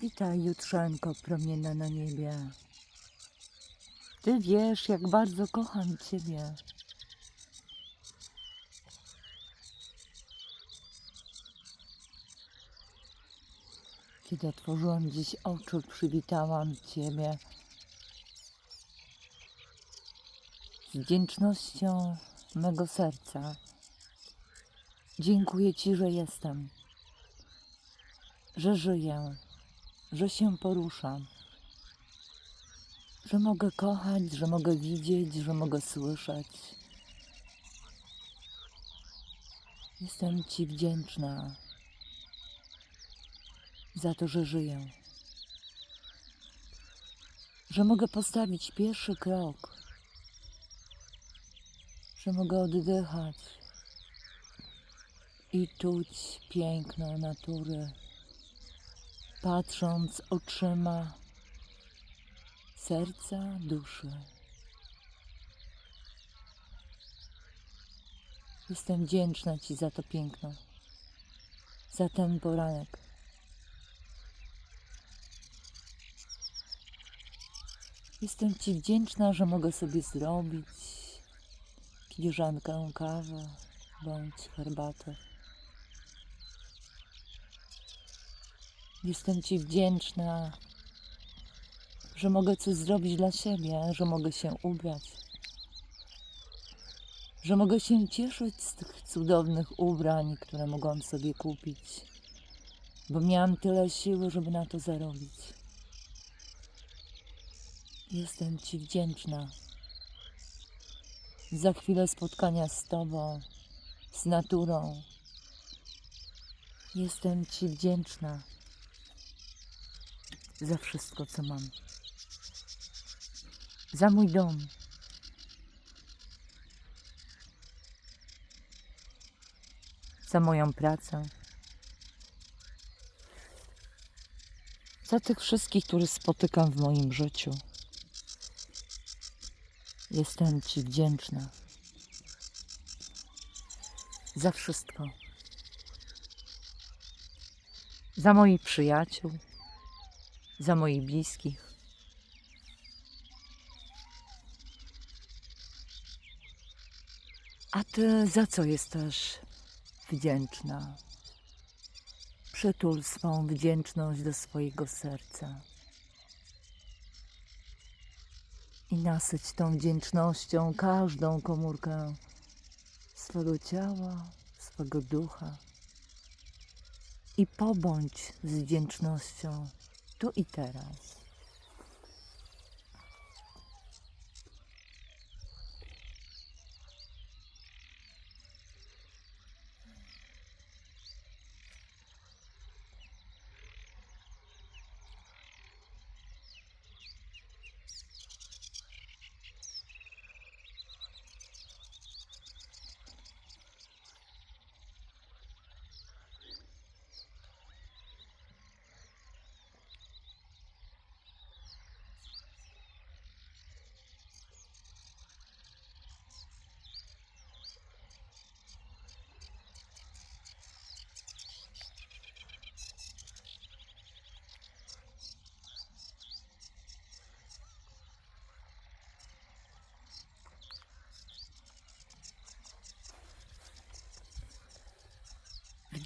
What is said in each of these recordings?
Witaj, jutrzenko promienna na niebie. Ty wiesz, jak bardzo kocham Ciebie. Kiedy otworzyłam dziś oczy, przywitałam Ciebie z wdzięcznością mego serca. Dziękuję Ci, że jestem, że żyję, że się poruszam, że mogę kochać, że mogę widzieć, że mogę słyszeć. Jestem Ci wdzięczna za to, że żyję, że mogę postawić pierwszy krok, że mogę oddychać i czuć piękno natury, patrząc oczyma serca, duszy. Jestem wdzięczna Ci za to piękno, za ten poranek. Jestem Ci wdzięczna, że mogę sobie zrobić filiżankę kawy bądź herbatę. Jestem Ci wdzięczna, że mogę coś zrobić dla siebie, że mogę się ubrać, że mogę się cieszyć z tych cudownych ubrań, które mogłam sobie kupić, bo miałam tyle siły, żeby na to zarobić. Jestem Ci wdzięczna za chwilę spotkania z Tobą, z naturą. Jestem Ci wdzięczna za wszystko, co mam. Za mój dom. Za moją pracę. Za tych wszystkich, których spotykam w moim życiu. Jestem Ci wdzięczna za wszystko. Za moich przyjaciół, za moich bliskich. A Ty za co jesteś wdzięczna? Przytul swą wdzięczność do swojego serca. i nasyć tą wdzięcznością każdą komórkę swego ciała, swego ducha. I pobądź z wdzięcznością tu i teraz.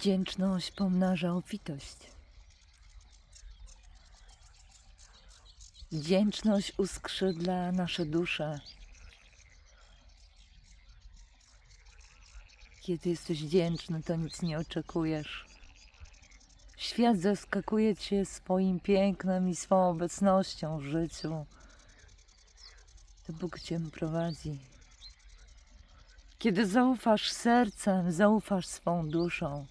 Wdzięczność pomnaża obfitość. Wdzięczność uskrzydla nasze dusze. Kiedy jesteś wdzięczny, to nic nie oczekujesz. Świat zaskakuje cię swoim pięknem i swą obecnością w życiu. To Bóg cię prowadzi. Kiedy zaufasz sercem, zaufasz swą duszą,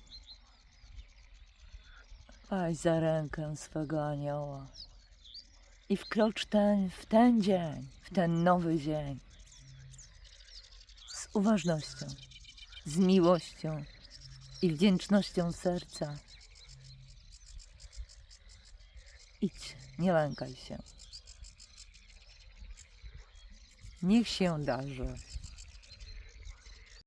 weź za rękę swego anioła i wkrocz ten, w ten dzień, w ten nowy dzień z uważnością, z miłością i wdzięcznością serca. Idź, nie lękaj się. Niech się darzy.